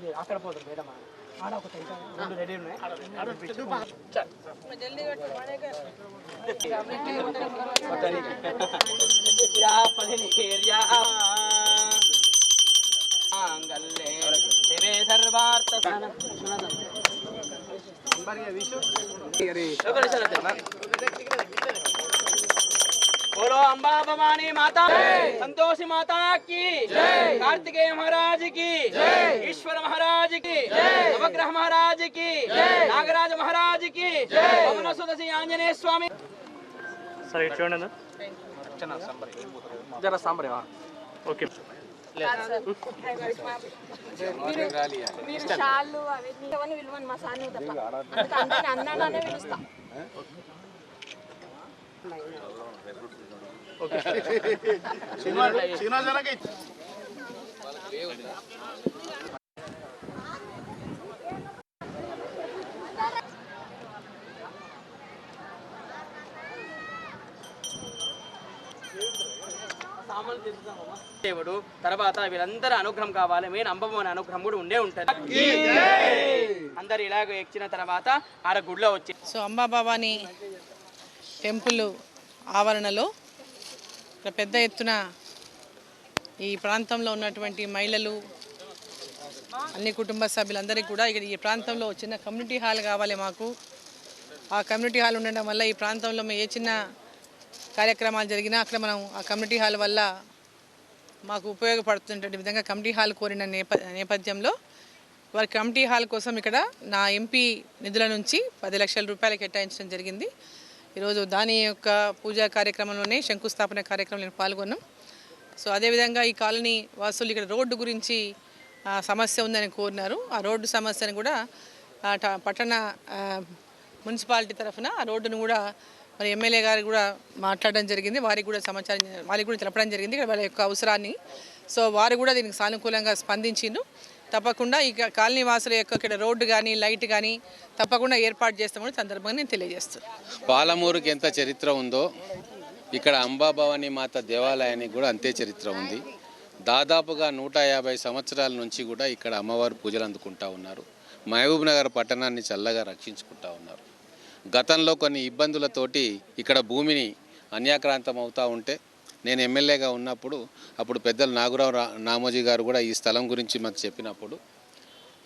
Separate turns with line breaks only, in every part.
ఇది అక్కడ పోతుంది మేడం ఆడ ఒక ఇంకా రెండు రెడీ ఉన్నాయి యా పని ఏరియా ఆంగల్లే శివే సర్వార్థ बोलो अम्बा भवानी माता संतोषी माता की कार्तिकेय महाराज की ईश्वर महाराज की नवग्रह महाराज की नागराज महाराज की पवन सुत श्री आंजनेय स्वामी
సరే ఇటు చూడండి అన్న
जरा सांबर
ఓకే
మీరు షాళ్ళు అవి అవన్నీ విలువను మా సాన్ని తప్ప అందుకే అందరిని అన్నానే పిలుస్తా
దేవుడు తర్వాత వీళ్ళందరూ అనుగ్రహం కావాలి. మెయిన్ అంబమ్మని అనుగ్రహం కూడా ఉండే ఉంటది. అందరు ఇలాగ ఎక్కిన తర్వాత ఆడ గుడిలో వచ్చి
సో అంబాభవాని టెంపుల్ ఆవరణలో ఇక్కడ పెద్ద ఎత్తున ఈ ప్రాంతంలో ఉన్నటువంటి మహిళలు అన్ని కుటుంబ సభ్యులందరికీ కూడా ఇక్కడ ఈ ప్రాంతంలో చిన్న కమ్యూనిటీ హాల్ కావాలి మాకు. ఆ కమ్యూనిటీ హాల్ ఉండడం వల్ల ఈ ప్రాంతంలో ఏ చిన్న కార్యక్రమాలు జరిగినా అక్కడ మనం ఆ కమ్యూనిటీ హాల్ వల్ల మాకు ఉపయోగపడుతున్నటువంటి విధంగా కమిటీ హాల్ కోరిన నేప నేపథ్యంలో వారి కమిటీ హాల్ కోసం ఇక్కడ నా ఎంపీ నిధుల నుంచి పది లక్షల రూపాయలు కేటాయించడం జరిగింది. ఈరోజు దాని యొక్క పూజా కార్యక్రమంలోనే శంకుస్థాపన కార్యక్రమంలో నేను పాల్గొన్నాం. సో అదేవిధంగా ఈ కాలనీ వాసులు ఇక్కడ రోడ్డు గురించి సమస్య ఉందని కోరినారు. ఆ రోడ్డు సమస్యను కూడా పట్టణ మున్సిపాలిటీ తరఫున ఆ రోడ్డును కూడా మరి ఎమ్మెల్యే గారు కూడా మాట్లాడడం జరిగింది. వారికి కూడా సమాచారం వారికి కూడా తెలపడం జరిగింది. ఇక్కడ వాళ్ళ యొక్క అవసరాన్ని. సో వారు కూడా దీనికి సానుకూలంగా స్పందించిండు తప్పకుండా ఈ కాలనీ వాసుల యొక్క ఇక్కడ రోడ్డు కానీ లైట్ కానీ తప్పకుండా ఏర్పాటు చేస్తామని సందర్భంగా నేను తెలియజేస్తున్నాను
పాలమూరుకి ఎంత చరిత్ర ఉందో ఇక్కడ అంబాభవాని మాత దేవాలయానికి కూడా అంతే చరిత్ర ఉంది. దాదాపుగా నూట యాభై సంవత్సరాల నుంచి కూడా ఇక్కడ అమ్మవారు పూజలు అందుకుంటా ఉన్నారు. మహబూబ్ నగర్ పట్టణాన్ని చల్లగా రక్షించుకుంటా ఉన్నారు. గతంలో కొన్ని ఇబ్బందులతోటి ఇక్కడ భూమిని అన్యాక్రాంతం అవుతూ ఉంటే నేను ఎమ్మెల్యేగా ఉన్నప్పుడు అప్పుడు పెద్దలు నాగురావు రా నామోజీ గారు కూడా ఈ స్థలం గురించి మాకు చెప్పినప్పుడు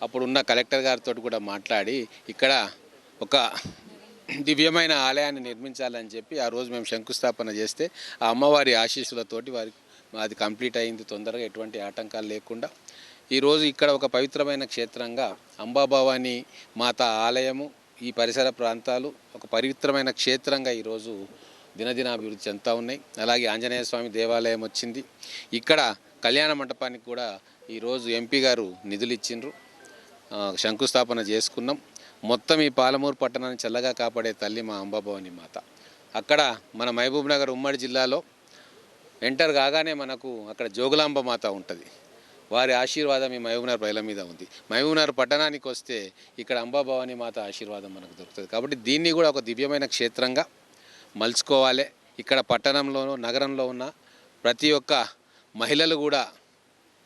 అప్పుడు ఉన్న కలెక్టర్ గారితో కూడా మాట్లాడి ఇక్కడ ఒక దివ్యమైన ఆలయాన్ని నిర్మించాలని చెప్పి ఆ రోజు మేము శంకుస్థాపన చేస్తే ఆ అమ్మవారి ఆశీస్సులతోటి వారి అది కంప్లీట్ అయింది తొందరగా ఎటువంటి ఆటంకాలు లేకుండా. ఈరోజు ఇక్కడ ఒక పవిత్రమైన క్షేత్రంగా అంబాభవాని మాత ఆలయము ఈ పరిసర ప్రాంతాలు ఒక పవిత్రమైన క్షేత్రంగా ఈరోజు దినదిన అభివృద్ధి చెందుతూ ఉన్నాయి. అలాగే ఆంజనేయ స్వామి దేవాలయం వచ్చింది. ఇక్కడ కళ్యాణ మంటపానికి కూడా ఈరోజు ఎంపీ గారు నిధులు ఇచ్చిండ్రు. శంకుస్థాపన చేసుకున్నాం. మొత్తం ఈ పాలమూరు పట్టణాన్ని చల్లగా కాపాడే తల్లి మా అంబాభవాని మాత. అక్కడ మన మహబూబ్ నగర్ ఉమ్మడి జిల్లాలో ఎంటర్ కాగానే మనకు అక్కడ జోగులాంబ మాత ఉంటుంది. వారి ఆశీర్వాదం ఈ మహబూబ్నగర్ ప్రజల మీద ఉంది. మహబూబ్నగర్ పట్టణానికి వస్తే ఇక్కడ అంబాభవాని మాత ఆశీర్వాదం మనకు దొరుకుతుంది. కాబట్టి దీన్ని కూడా ఒక దివ్యమైన క్షేత్రంగా మలుచుకోవాలి. ఇక్కడ పట్టణంలోనూ నగరంలో ఉన్న ప్రతి ఒక్క మహిళలు కూడా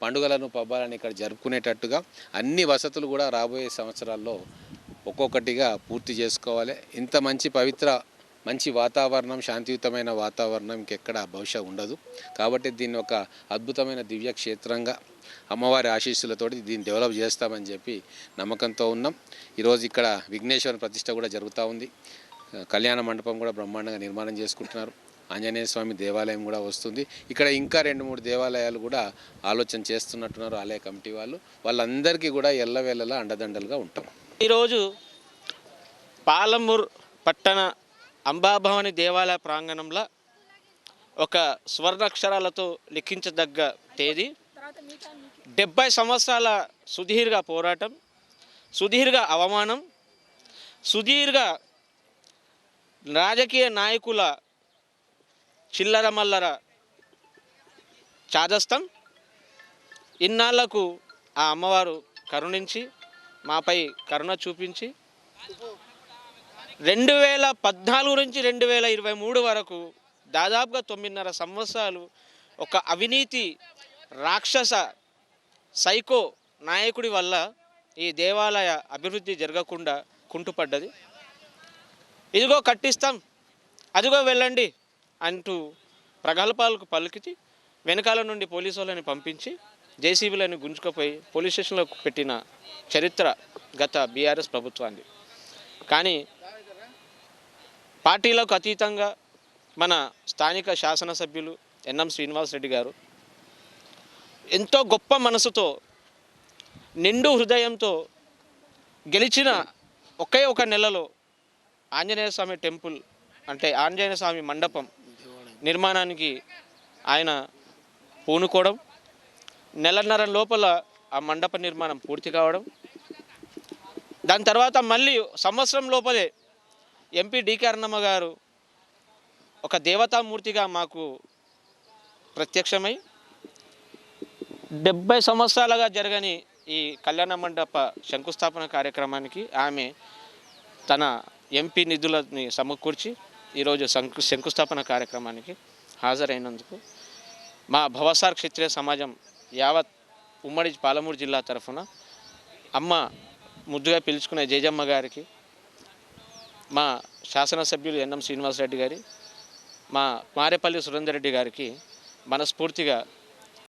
పండుగలను పబ్బాలను ఇక్కడ జరుపుకునేటట్టుగా అన్ని వసతులు కూడా రాబోయే సంవత్సరాల్లో ఒక్కొక్కటిగా పూర్తి చేసుకోవాలి. ఇంత మంచి పవిత్ర మంచి వాతావరణం శాంతియుతమైన వాతావరణం ఇంకెక్కడ బహుశా ఉండదు. కాబట్టి దీన్ని ఒక అద్భుతమైన దివ్యక్షేత్రంగా అమ్మవారి ఆశీస్సులతోటి దీన్ని డెవలప్ చేస్తామని చెప్పి నమ్మకంతో ఉన్నాం. ఈరోజు ఇక్కడ విఘ్నేశ్వర ప్రతిష్ట కూడా జరుగుతూ ఉంది. కళ్యాణ మండపం కూడా బ్రహ్మాండంగా నిర్మాణం చేసుకుంటున్నారు. ఆంజనేయ స్వామి దేవాలయం కూడా వస్తుంది. ఇక్కడ ఇంకా రెండు మూడు దేవాలయాలు కూడా ఆలోచన చేస్తున్నట్టున్నారు ఆలయ కమిటీ వాళ్ళు. వాళ్ళందరికీ కూడా ఎల్లవేళలా అండదండలుగా ఉంటాం.
ఈరోజు పాలమూర్ పట్టణ అంబాభవాని దేవాలయ ప్రాంగణంలో ఒక స్వర్ణాక్షరాలతో లిఖించదగ్గ తేదీ. డెబ్బై సంవత్సరాల సుదీర్ఘ పోరాటం సుదీర్ఘ అవమానం సుదీర్ఘ రాజకీయ నాయకుల చిల్లర మల్లర చాదస్తం ఇన్నాళ్ళకు ఆ అమ్మవారు కరుణించి మాపై కరుణ చూపించి రెండు వేల పద్నాలుగు నుంచి రెండు వేల ఇరవై మూడు వరకు దాదాపుగా తొమ్మిదిన్నర సంవత్సరాలు ఒక అవినీతి రాక్షస సైకో నాయకుడి వల్ల ఈ దేవాలయ అభివృద్ధి జరగకుండా కుంటుపడ్డది. ఇదిగో కట్టిస్తాం అదిగో వెళ్ళండి అంటూ ప్రగల్భాలకు పలికి వెనకాల నుండి పోలీసు వాళ్ళని పంపించి జేసీబీలను గుంజుకుపోయి పోలీస్ స్టేషన్లో పెట్టిన చరిత్ర గత బీఆర్ఎస్ ప్రభుత్వాన్ని. కానీ పార్టీలకు అతీతంగా మన స్థానిక శాసనసభ్యులు ఎన్ఎం శ్రీనివాసరెడ్డి గారు ఎంతో గొప్ప మనసుతో నిండు హృదయంతో గెలిచిన ఒకే ఒక నెలలో ఆంజనేయ స్వామి టెంపుల్ అంటే ఆంజనేయ స్వామి మండపం నిర్మాణానికి ఆయన పూనుకోవడం నెలన్నర లోపల ఆ మండప నిర్మాణం పూర్తి కావడం. దాని తర్వాత మళ్ళీ సంవత్సరం లోపలే ఎంపీ డికే అన్నమ్మ గారు ఒక దేవతామూర్తిగా మాకు ప్రత్యక్షమై డెబ్బై సంవత్సరాలుగా జరగని ఈ కళ్యాణ మండప శంకుస్థాపన కార్యక్రమానికి ఆమె తన ఎంపీ నిధులని సమకూర్చి ఈరోజు శంకు శంకుస్థాపన కార్యక్రమానికి హాజరైనందుకు మా భవసార్ క్షత్రియ సమాజం యావత్ ఉమ్మడి పాలమూరు జిల్లా తరఫున అమ్మ ముద్దుగా పిలుచుకునే జయజమ్మ గారికి మా శాసనసభ్యులు ఎన్ఎం శ్రీనివాసరెడ్డి గారి మా మారేపల్లి సురేందర్ రెడ్డి గారికి మనస్ఫూర్తిగా